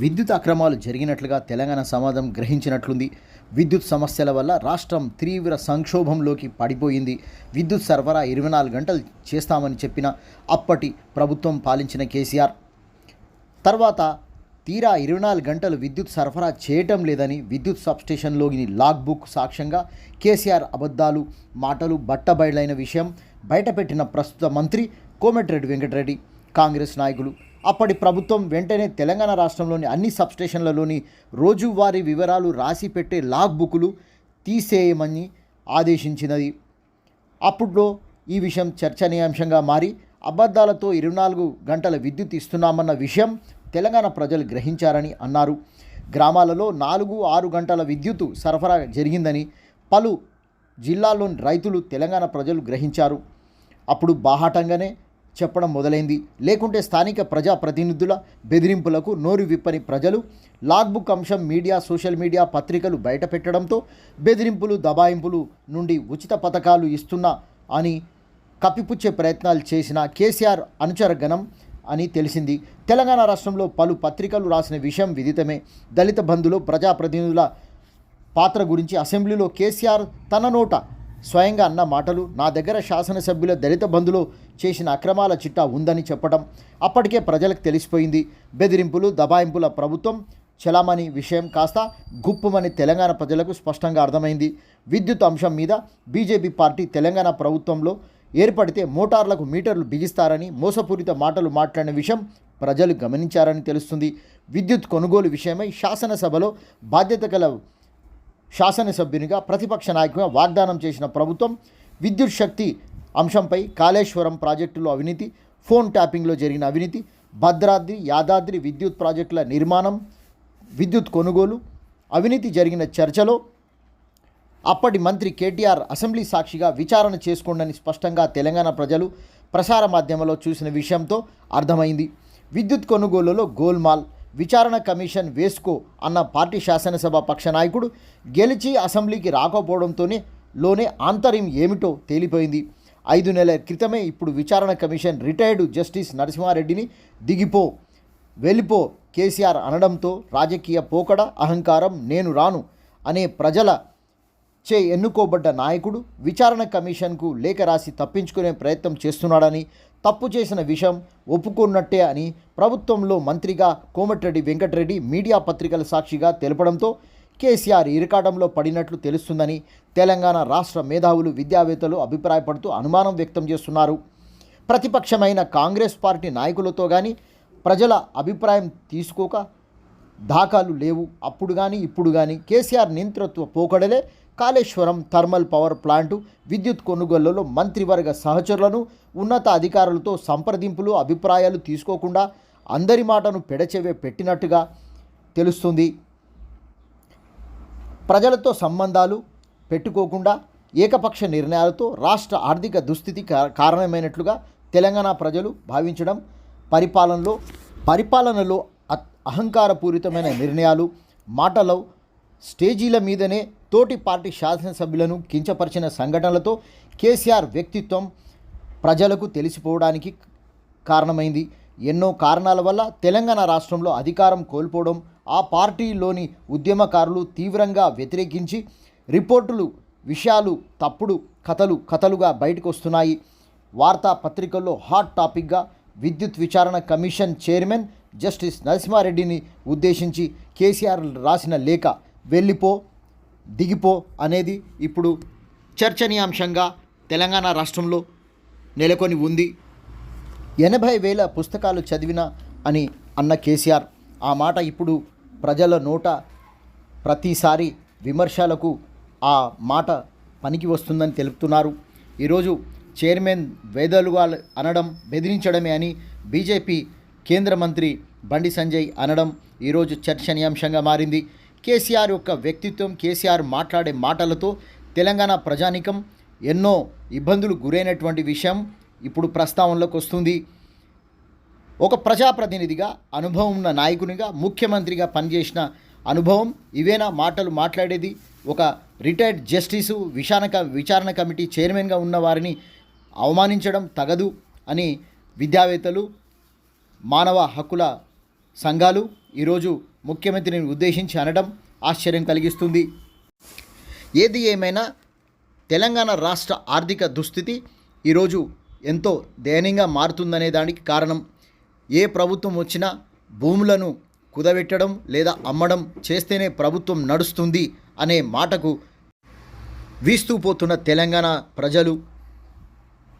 విద్యుత్ అక్రమాలు జరిగినట్లుగా తెలంగాణ సమాజం గ్రహించినట్లుంది. విద్యుత్ సమస్యల వల్ల రాష్ట్రం తీవ్ర సంక్షోభంలోకి పడిపోయింది. విద్యుత్ సరఫరా ఇరవై నాలుగు గంటలు చేస్తామని చెప్పిన అప్పటి ప్రభుత్వం పాలించిన కేసీఆర్. తర్వాత తీరా ఇరవై నాలుగు గంటలు విద్యుత్ సరఫరా చేయటం లేదని విద్యుత్ సబ్స్టేషన్లోని లాగ్ బుక్ సాక్ష్యంగా కేసీఆర్ అబద్ధాలు మాటలు బట్టబయలైన విషయం బయటపెట్టిన ప్రస్తుత మంత్రి కోమటిరెడ్డి వెంకటరెడ్డి. కాంగ్రెస్ నాయకులు అప్పటి ప్రభుత్వం వెంటనే తెలంగాణ రాష్ట్రంలోని అన్ని సబ్స్టేషన్లలోని రోజువారీ వివరాలు రాసి పెట్టే లాగ్ బుక్లు తీసేయమని ఆదేశించినది. అప్పుడులో ఈ విషయం చర్చనీయాంశంగా మారి అబద్ధాలతో ఇరవై నాలుగు గంటల విద్యుత్ ఇస్తున్నామన్న విషయం తెలంగాణ ప్రజలు గ్రహించారని అన్నారు. గ్రామాలలో నాలుగు ఆరు గంటల విద్యుత్ సరఫరా జరిగిందని పలు జిల్లాల్లోని రైతులు తెలంగాణ ప్రజలు గ్రహించారు. అప్పుడు బాహాటంగానే చెప్పడం మొదలైంది. లేకుంటే స్థానిక ప్రజాప్రతినిధుల బెదిరింపులకు నోరు విప్పని ప్రజలు లాగ్బుక్ అంశం మీడియా సోషల్ మీడియా పత్రికలు బయటపెట్టడంతో బెదిరింపులు దబాయింపులు నుండి ఉచిత పథకాలు ఇస్తున్నా అని కప్పిపుచ్చే ప్రయత్నాలు చేసిన కేసీఆర్ అనుచరగణం అని తెలిసింది. తెలంగాణ రాష్ట్రంలో పలు పత్రికలు రాసిన విషయం విదితమే. దళిత బంధులో ప్రజాప్రతినిధుల పాత్ర గురించి అసెంబ్లీలో కేసీఆర్ తన నోట స్వయంగా అన్న మాటలు నా దగ్గర శాసనసభ్యుల దళిత బంధులో చేసిన అక్రమాల చిట్టా ఉందని చెప్పడం అప్పటికే ప్రజలకు తెలిసిపోయింది. బెదిరింపులు దబాయింపుల ప్రభుత్వం చలామణి విషయం కాస్త గుప్పమని తెలంగాణ ప్రజలకు స్పష్టంగా అర్థమైంది. విద్యుత్ అంశం మీద బీజేపీ పార్టీ తెలంగాణ ప్రభుత్వంలో ఏర్పడితే మోటార్లకు మీటర్లు బిగిస్తారని మోసపూరిత మాటలు మాట్లాడిన విషయం ప్రజలు గమనించారని తెలుస్తుంది. విద్యుత్ కొనుగోలు విషయమై శాసనసభలో బాధ్యత గల శాసనసభ్యునిగా ప్రతిపక్ష నాయకుగా వాగ్దానం చేసిన ప్రభుత్వం విద్యుత్ శక్తి అంశంపై కాళేశ్వరం ప్రాజెక్టులో అవినీతి ఫోన్ ట్యాపింగ్లో జరిగిన అవినీతి భద్రాద్రి యాదాద్రి విద్యుత్ ప్రాజెక్టుల నిర్మాణం విద్యుత్ కొనుగోలు అవినీతి జరిగిన చర్చలో అప్పటి మంత్రి కేటీఆర్ అసెంబ్లీ సాక్షిగా విచారణ చేసుకోండని స్పష్టంగా తెలంగాణ ప్రజలు ప్రసార మాధ్యమంలో చూసిన విషయంతో అర్థమైంది. విద్యుత్ కొనుగోలులో గోల్మాల్ విచారణ కమిషన్ వేసుకో అన్న పార్టీ శాసనసభ పక్ష నాయకుడు గెలిచి అసెంబ్లీకి రాకపోవడంతోనే లోనే ఆంతర్యం ఏమిటో తేలిపోయింది. ఐదు నెలల క్రితమే ఇప్పుడు విచారణ కమిషన్ రిటైర్డ్ జస్టిస్ నరసింహారెడ్డిని దిగిపో వెళ్ళిపో కేసీఆర్ అనడంతో రాజకీయ పోకడ అహంకారం నేను రాను అనే ప్రజల చే ఎన్నుకోబడ్డ నాయకుడు విచారణ కమిషన్కు లేఖ రాసి తప్పించుకునే ప్రయత్నం చేస్తున్నాడని తప్పు చేసిన విషయం ఒప్పుకున్నట్టే అని ప్రభుత్వంలో మంత్రిగా కోమటిరెడ్డి వెంకటరెడ్డి మీడియా పత్రికల సాక్షిగా తెలపడంతో కేసీఆర్ ఇరకాటంలో పడినట్లు తెలుస్తుందని తెలంగాణ రాష్ట్ర మేధావులు విద్యావేత్తలు అభిప్రాయపడుతూ అనుమానం వ్యక్తం చేస్తున్నారు. ప్రతిపక్షమైన కాంగ్రెస్ పార్టీ నాయకులతో కానీ ప్రజల అభిప్రాయం తీసుకోక దాఖలు లేవు. అప్పుడు కానీ ఇప్పుడు కానీ కేసీఆర్ నియంతృత్వ పోకడలే కాళేశ్వరం థర్మల్ పవర్ ప్లాంటు విద్యుత్ కొనుగోళ్ళలో మంత్రివర్గ సహచరులను ఉన్నత అధికారులతో సంప్రదింపులు అభిప్రాయాలు తీసుకోకుండా అందరి మాటను పెడచెవే పెట్టినట్టుగా తెలుస్తుంది. ప్రజలతో సంబంధాలు పెట్టుకోకుండా ఏకపక్ష నిర్ణయాలతో రాష్ట్ర ఆర్థిక దుస్థితి కారణమైనట్లుగా తెలంగాణ ప్రజలు భావించడం పరిపాలనలో పరిపాలనలో అహంకారపూరితమైన నిర్ణయాలు మాటలో స్టేజీల మీదనే తోటి పార్టీ శాసనసభ్యులను కించపరిచిన సంఘటనలతో కేసీఆర్ వ్యక్తిత్వం ప్రజలకు తెలిసిపోవడానికి కారణమైంది. ఎన్నో కారణాల వల్ల తెలంగాణ రాష్ట్రంలో అధికారం కోల్పోవడం ఆ పార్టీలోని ఉద్యమకారులు తీవ్రంగా వ్యతిరేకించి రిపోర్టులు విషయాలు తప్పుడు కథలు కథలుగా బయటకు వస్తున్నాయి వార్తా పత్రికల్లో హాట్ టాపిక్గా విద్యుత్ విచారణ కమిషన్ చైర్మన్ జస్టిస్ నరసింహారెడ్డిని ఉద్దేశించి కేసీఆర్ రాసిన లేఖ వెళ్ళిపో దిగిపో అనేది ఇప్పుడు చర్చనీయాంశంగా తెలంగాణ రాష్ట్రంలో నెలకొని ఉంది. ఎనభై వేల పుస్తకాలు చదివిన అని అన్న కేసీఆర్ ఆ మాట ఇప్పుడు ప్రజల నోట ప్రతిసారి విమర్శలకు ఆ మాట పనికి వస్తుందని తెలుపుతున్నారు. ఈరోజు చైర్మన్ వేదలుగా అనడం బెదిరించడమే అని బీజేపీ కేంద్ర మంత్రి బండి సంజయ్ అనడం ఈరోజు చర్చనీయాంశంగా మారింది. కేసీఆర్ యొక్క వ్యక్తిత్వం కేసీఆర్ మాట్లాడే మాటలతో తెలంగాణ ప్రజానికం ఎన్నో ఇబ్బందులు గురైనటువంటి విషయం ఇప్పుడు ప్రస్తావనలోకి వస్తుంది. ఒక ప్రజాప్రతినిధిగా అనుభవం ఉన్న నాయకునిగా ముఖ్యమంత్రిగా పనిచేసిన అనుభవం ఇవేనా మాటలు మాట్లాడేది? ఒక రిటైర్డ్ జస్టిసు విచారణ క- విచారణ కమిటీ చైర్మన్గా ఉన్న వారిని అవమానించడం తగదు అని విద్యావేత్తలు మానవ హక్కుల సంఘాలు ఈరోజు ముఖ్యమంత్రిని ఉద్దేశించి అనడం ఆశ్చర్యం కలిగిస్తుంది. ఏది ఏమైనా తెలంగాణ రాష్ట్ర ఆర్థిక దుస్థితి ఈరోజు ఎంతో దయనీయంగా మారుతుందనే దానికి కారణం. ఏ ప్రభుత్వం వచ్చినా భూములను కుదబెట్టడం లేదా అమ్మడం చేస్తేనే ప్రభుత్వం నడుస్తుంది అనే మాటకు వీస్తూ పోతున్న తెలంగాణ ప్రజలు